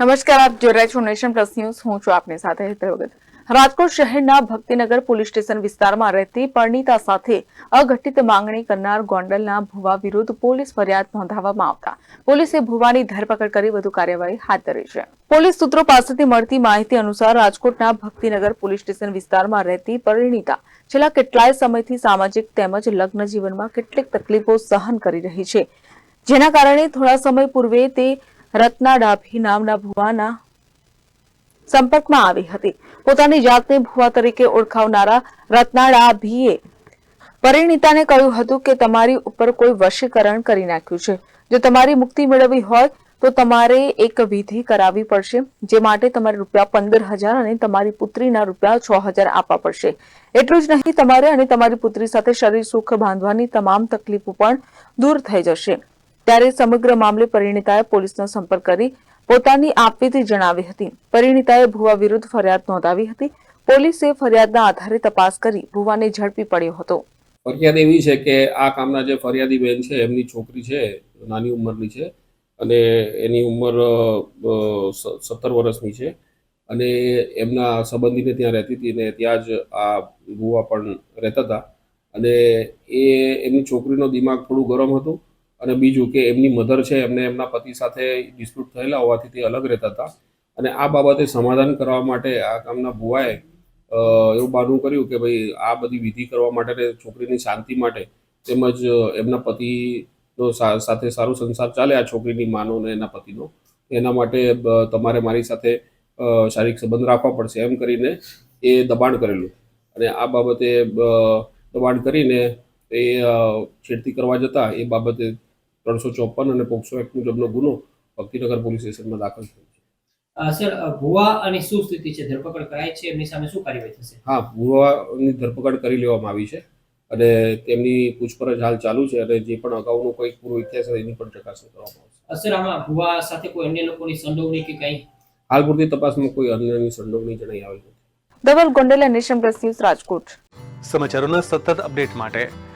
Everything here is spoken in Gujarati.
નમસ્કાર, આપ જોઈ રહ્યા છો નેશન પ્લસ ન્યૂઝ. હું છું આપની સાથે હેતરવગત રાજકોટ શહેરના ભક્તિનગર પોલીસ સ્ટેશન વિસ્તારમાં રહેતી પરણીતા સાથે અઘટિત માંગણી કરનાર ગોંડલના ભુવા વિરુદ્ધ પોલીસ ફરિયાદ નોંધાવવામાં આવતા. પોલીસે ભુવાની ધરપકડ કરી વધુ કાર્યવાહી હાથ ધરી છે. પોલીસ સૂત્રો પાસેથી મળતી માહિતી અનુસાર રાજકોટના ભક્તિનગર પોલીસ સ્ટેશન વિસ્તારમાં રહેતી પરિણીતા છેલ્લા કેટલાય સમયથી સામાજિક તેમજ લગ્ન જીવનમાં કેટલીક તકલીફો સહન કરી રહી છે. જેના કારણે થોડા સમય પૂર્વે તે રત્ના ડાભી નામના ભુવાના સંપર્કમાં આવી હતી. પોતાની જાતને ભુવા તરીકે ઓળખાવનારા રત્ના ડાભીએ પરિણીતાને કહ્યું હતું કે તમારી ઉપર કોઈ વશીકરણ કરી નાખ્યું છે. જો તમારી મુક્તિ મેળવવી હોય તો તમારે એક વિધિ કરાવવી પડશે, જે માટે તમારે રૂપિયા પંદર હજાર અને તમારી પુત્રીના રૂપિયા છ હજાર આપવા પડશે. એટલું જ નહીં, તમારે અને તમારી પુત્રી સાથે શરીર સુખ બાંધવાની તમામ તકલીફો પણ દૂર થઈ જશે. ત્યારે સમગ્ર મામલે પરિણીતાએ પોલીસનો સંપર્ક કરી પોતાની આપવીતી જણાવી હતી. પરિણીતાએ ભુવા વિરુદ્ધ ફરિયાદ નોંધાવી હતી. પોલીસે ફરિયાદના આધારે તપાસ કરી ભુવાને ઝડપી પડ્યો હતો. ફરિયાદ એવી છે કે આ કામના જે ફરિયાદી બેન છે, એમની છોકરી છે, નાની ઉંમરની છે અને એની ઉંમર સત્તર વર્ષની છે અને એમના સંબંધીને ત્યાં રહેતી હતી ને ત્યાં જ આ ભુવા પણ રહેતા હતા અને એ એમની છોકરીનો દિમાગ થોડું ગરમ હતું અને બીજું કે એમની મધર છે, એમને એમના પતિ સાથે ડિસ્પ્યુટ થયેલા હોવાથી તે અલગ રહેતા હતા. અને આ બાબતે સમાધાન કરવા માટે આ ગામના ભુવાએ એવું બહારનું કર્યું કે ભાઈ, આ બધી વિધિ કરવા માટે છોકરીની શાંતિ માટે તેમજ એમના પતિનો સાથે સારો સંસાર ચાલે આ છોકરીની માનો ને એના પતિનો. એના માટે તમારે મારી સાથે શારીરિક સંબંધ રાખવા પડશે એમ કરીને એ દબાણ કરેલું. અને આ બાબતે દબાણ કરીને એ છેડતી કરવા જતા એ બાબતે ત્રણસો ચોપન અને પોક્સો એક્ટ મુજબનો ગુનો ભક્તિનગર પોલીસ સ્ટેશનમાં દાખલ થયો છે. સર ભુવા અને શું સ્થિતિ છે? ધરપકડ કરાઈ છે? એમની સામે શું કાર્યવાહી થશે? હા ભુવાની ધરપકડ કરી લેવામાં આવી છે અને તેમની પૂછપરછ હાલ ચાલુ છે અને જે પણ અગાઉનો કોઈ પૂરો ઇતિહાસ હોય એની પણ ચકાસણી કરવામાં આવશે. સર આમાં ભુવા સાથે કોઈ અન્ય લોકોની સંડોવણી કે કંઈ? હાલ પૂરતી તપાસમાં કોઈ અન્યની સંડોવણી જણાઈ આવેલ નથી. Dhaval Gondela nation plus news Rajkot. સમાચારોના સતત અપડેટ માટે